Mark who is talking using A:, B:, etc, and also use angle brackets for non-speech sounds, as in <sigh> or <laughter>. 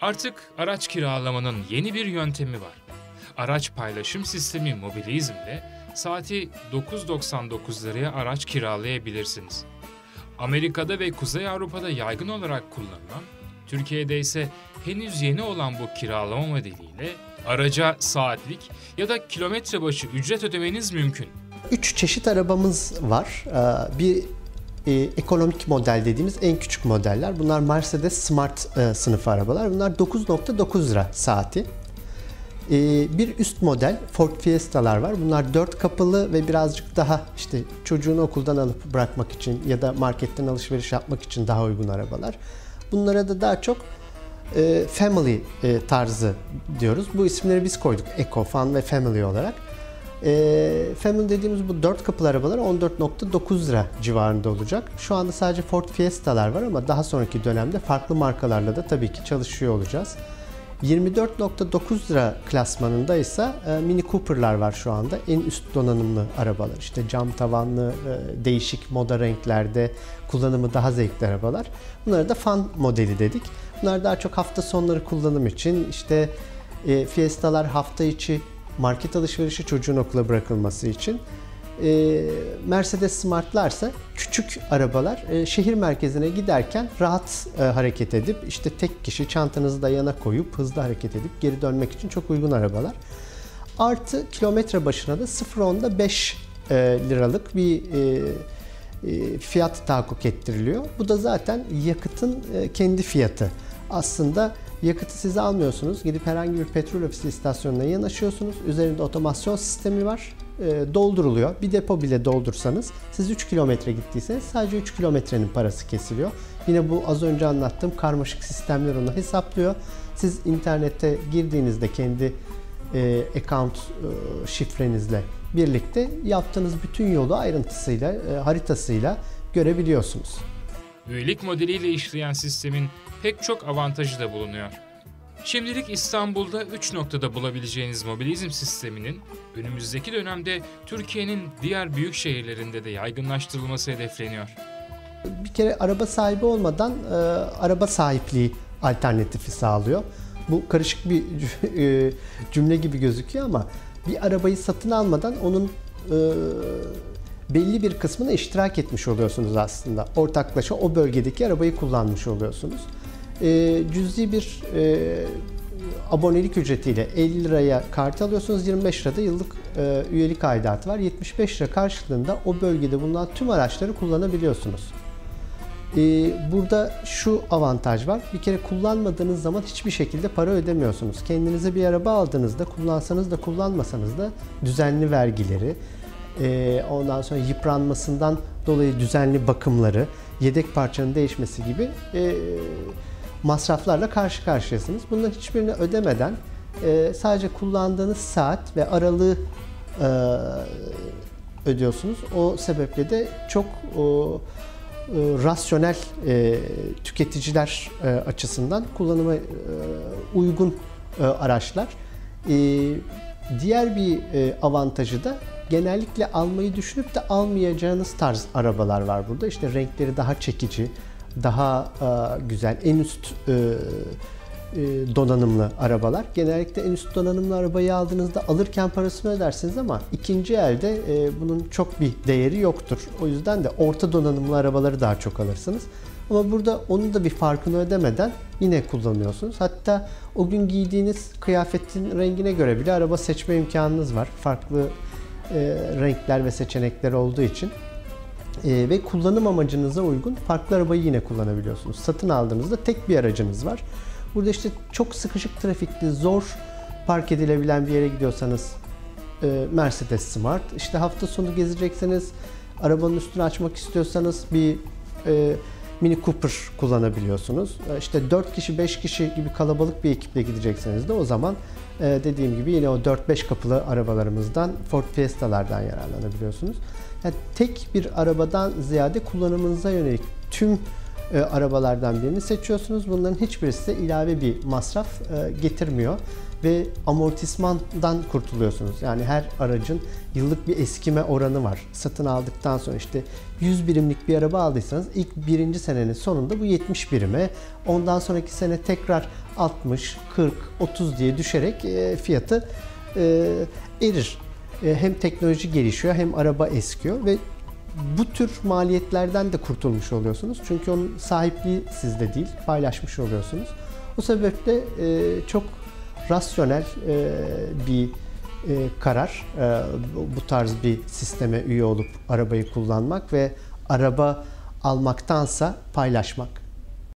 A: Artık araç kiralamanın yeni bir yöntemi var. Araç paylaşım sistemi Mobilizm'de saati 9.99 liraya araç kiralayabilirsiniz. Amerika'da ve Kuzey Avrupa'da yaygın olarak kullanılan, Türkiye'de ise henüz yeni olan bu kiralama modeliyle araca saatlik ya da kilometre başı ücret ödemeniz mümkün.
B: Üç çeşit arabamız var. Ee, bir e, ekonomik model dediğimiz en küçük modeller. Bunlar Mercedes Smart e, sınıfı arabalar. Bunlar 9.9 lira saati. E, bir üst model Ford Fiesta'lar var. Bunlar 4 kapılı ve birazcık daha işte çocuğunu okuldan alıp bırakmak için ya da marketten alışveriş yapmak için daha uygun arabalar. Bunlara da daha çok e, family e, tarzı diyoruz. Bu isimleri biz koyduk. Eco, Fun ve Family olarak. E, family dediğimiz bu 4 kapılı arabalar 14.9 lira civarında olacak. Şu anda sadece Ford Fiesta'lar var ama daha sonraki dönemde farklı markalarla da tabii ki çalışıyor olacağız. 24.9 lira klasmanında ise e, Mini Cooper'lar var şu anda. En üst donanımlı arabalar. İşte cam tavanlı, e, değişik moda renklerde kullanımı daha zevkli arabalar. Bunlara da fan modeli dedik. Bunlar daha çok hafta sonları kullanım için. İşte e, Fiesta'lar hafta içi market alışverişi çocuğun okula bırakılması için. E, Mercedes Smart'larsa küçük arabalar e, şehir merkezine giderken rahat e, hareket edip işte tek kişi çantanızı da yana koyup hızlı hareket edip geri dönmek için çok uygun arabalar. Artı kilometre başına da 0.10'da 5 e, liralık bir e, fiyat tahakkuk ettiriliyor. Bu da zaten yakıtın kendi fiyatı. Aslında yakıtı size almıyorsunuz. Gidip herhangi bir petrol ofisi istasyonuna yanaşıyorsunuz. Üzerinde otomasyon sistemi var. E, dolduruluyor. Bir depo bile doldursanız siz 3 kilometre gittiyseniz sadece 3 kilometrenin parası kesiliyor. Yine bu az önce anlattığım karmaşık sistemler onu hesaplıyor. Siz internete girdiğinizde kendi e, account e, şifrenizle birlikte yaptığınız bütün yolu ayrıntısıyla, e, haritasıyla görebiliyorsunuz.
A: Üyelik modeliyle işleyen sistemin pek çok avantajı da bulunuyor. Şimdilik İstanbul'da 3 noktada bulabileceğiniz mobilizm sisteminin önümüzdeki dönemde Türkiye'nin diğer büyük şehirlerinde de yaygınlaştırılması hedefleniyor.
B: Bir kere araba sahibi olmadan e, araba sahipliği alternatifi sağlıyor. Bu karışık bir <laughs> e, cümle gibi gözüküyor ama bir arabayı satın almadan onun e, belli bir kısmına iştirak etmiş oluyorsunuz aslında. Ortaklaşa o bölgedeki arabayı kullanmış oluyorsunuz. E, cüzi bir e, abonelik ücretiyle 50 liraya kart alıyorsunuz. 25 lirada yıllık e, üyelik aidatı var. 75 lira karşılığında o bölgede bulunan tüm araçları kullanabiliyorsunuz. E, burada şu avantaj var. Bir kere kullanmadığınız zaman hiçbir şekilde para ödemiyorsunuz. Kendinize bir araba aldığınızda kullansanız da kullanmasanız da düzenli vergileri, e, ondan sonra yıpranmasından dolayı düzenli bakımları, yedek parçanın değişmesi gibi e, masraflarla karşı karşıyasınız. Bunların hiçbirini ödemeden e, sadece kullandığınız saat ve aralığı e, ödüyorsunuz. O sebeple de çok o, e, rasyonel e, tüketiciler e, açısından kullanıma e, uygun e, araçlar. E, diğer bir e, avantajı da genellikle almayı düşünüp de almayacağınız tarz arabalar var burada. İşte renkleri daha çekici, daha e, güzel, en üst e, e, donanımlı arabalar. Genellikle en üst donanımlı arabayı aldığınızda alırken parasını ödersiniz ama ikinci elde bunun çok bir değeri yoktur. O yüzden de orta donanımlı arabaları daha çok alırsınız. Ama burada onun da bir farkını ödemeden yine kullanıyorsunuz. Hatta o gün giydiğiniz kıyafetin rengine göre bile araba seçme imkanınız var. Farklı renkler ve seçenekler olduğu için e, ve kullanım amacınıza uygun farklı arabayı yine kullanabiliyorsunuz. Satın aldığınızda tek bir aracınız var. Burada işte çok sıkışık trafikli, zor park edilebilen bir yere gidiyorsanız e, Mercedes Smart. İşte hafta sonu gezecekseniz, arabanın üstünü açmak istiyorsanız bir e, Mini Cooper kullanabiliyorsunuz. E, işte 4 kişi, 5 kişi gibi kalabalık bir ekiple gidecekseniz de o zaman dediğim gibi yine o 4-5 kapılı arabalarımızdan Ford Fiesta'lardan yararlanabiliyorsunuz. Yani tek bir arabadan ziyade kullanımınıza yönelik tüm e, arabalardan birini seçiyorsunuz. Bunların hiçbirisi de ilave bir masraf e, getirmiyor ve amortismandan kurtuluyorsunuz. Yani her aracın yıllık bir eskime oranı var. Satın aldıktan sonra işte 100 birimlik bir araba aldıysanız ilk birinci senenin sonunda bu 70 birime, ondan sonraki sene tekrar 60, 40, 30 diye düşerek e, fiyatı e, erir. E, hem teknoloji gelişiyor hem araba eskiyor ve bu tür maliyetlerden de kurtulmuş oluyorsunuz. Çünkü onun sahipliği sizde değil, paylaşmış oluyorsunuz. O sebeple e, çok rasyonel e, bir karar bu tarz bir sisteme üye olup arabayı kullanmak ve araba almaktansa paylaşmak.